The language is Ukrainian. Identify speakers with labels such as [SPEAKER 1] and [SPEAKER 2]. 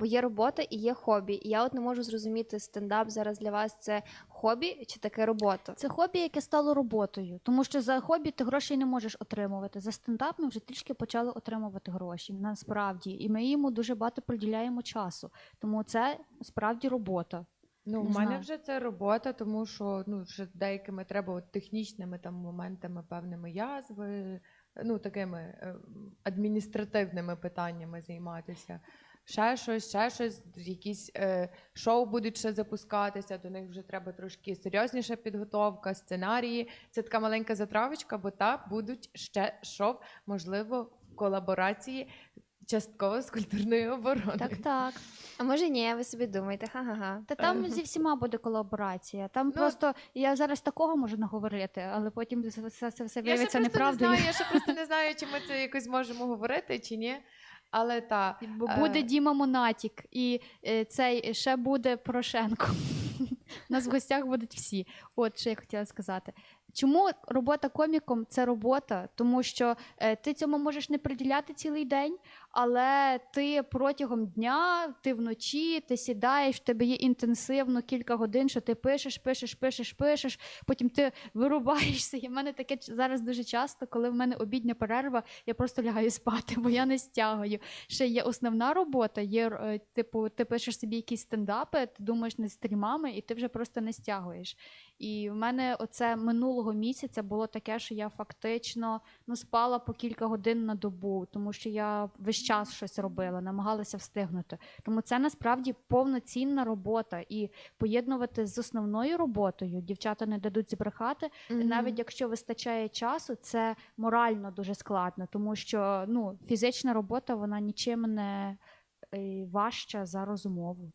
[SPEAKER 1] Бо є робота і є хобі. І я от не можу зрозуміти, стендап зараз для вас це хобі чи таке робота.
[SPEAKER 2] Це хобі, яке стало роботою, тому що за хобі ти грошей не можеш отримувати. За стендап ми вже трішки почали отримувати гроші. Насправді, і ми йому дуже багато приділяємо часу. Тому це справді робота.
[SPEAKER 3] Ну,
[SPEAKER 2] Не
[SPEAKER 3] у мене
[SPEAKER 2] знаю.
[SPEAKER 3] вже це робота, тому що ну, вже деякими треба от, технічними там моментами, певними язви, ну, такими е, адміністративними питаннями займатися. Ще щось, ще щось, якісь е, шоу будуть ще запускатися, до них вже треба трошки серйозніша підготовка, сценарії. Це така маленька затравочка, бо та будуть ще шоу, можливо, в колаборації частково з культурною обороною.
[SPEAKER 2] Так, так.
[SPEAKER 1] А може ні, ви собі думаєте, ха-ха-ха.
[SPEAKER 2] Та там зі всіма буде колаборація. Там просто я зараз такого можу наговорити, але потім це все, це все
[SPEAKER 3] Я ще
[SPEAKER 2] виявиться
[SPEAKER 3] просто не знаю, я ще просто не знаю, чи ми це якось можемо говорити, чи ні. Але та
[SPEAKER 2] Бо Буде
[SPEAKER 3] Е.
[SPEAKER 2] Діма Монатік, і е, цей ще буде Порошенко. У нас в гостях будуть всі. От що я хотіла сказати. Чому робота коміком це робота? Тому що е, ти цьому можеш не приділяти цілий день, але ти протягом дня, ти вночі, ти сідаєш, в тебе є інтенсивно кілька годин, що ти пишеш, пишеш, пишеш, пишеш, потім ти вирубаєшся. І в мене таке зараз дуже часто, коли в мене обідня перерва, я просто лягаю спати, бо я не стягую. Ще є основна робота, є е, типу, ти пишеш собі якісь стендапи, ти думаєш над стрімами, і ти вже просто не стягуєш. І в мене оце минулого місяця було таке, що я фактично ну, спала по кілька годин на добу, тому що я весь час щось робила, намагалася встигнути. Тому це насправді повноцінна робота. І поєднувати з основною роботою дівчата не дадуть збрехати. і Навіть якщо вистачає часу, це морально дуже складно, тому що ну, фізична робота вона нічим не е, важча за розумову.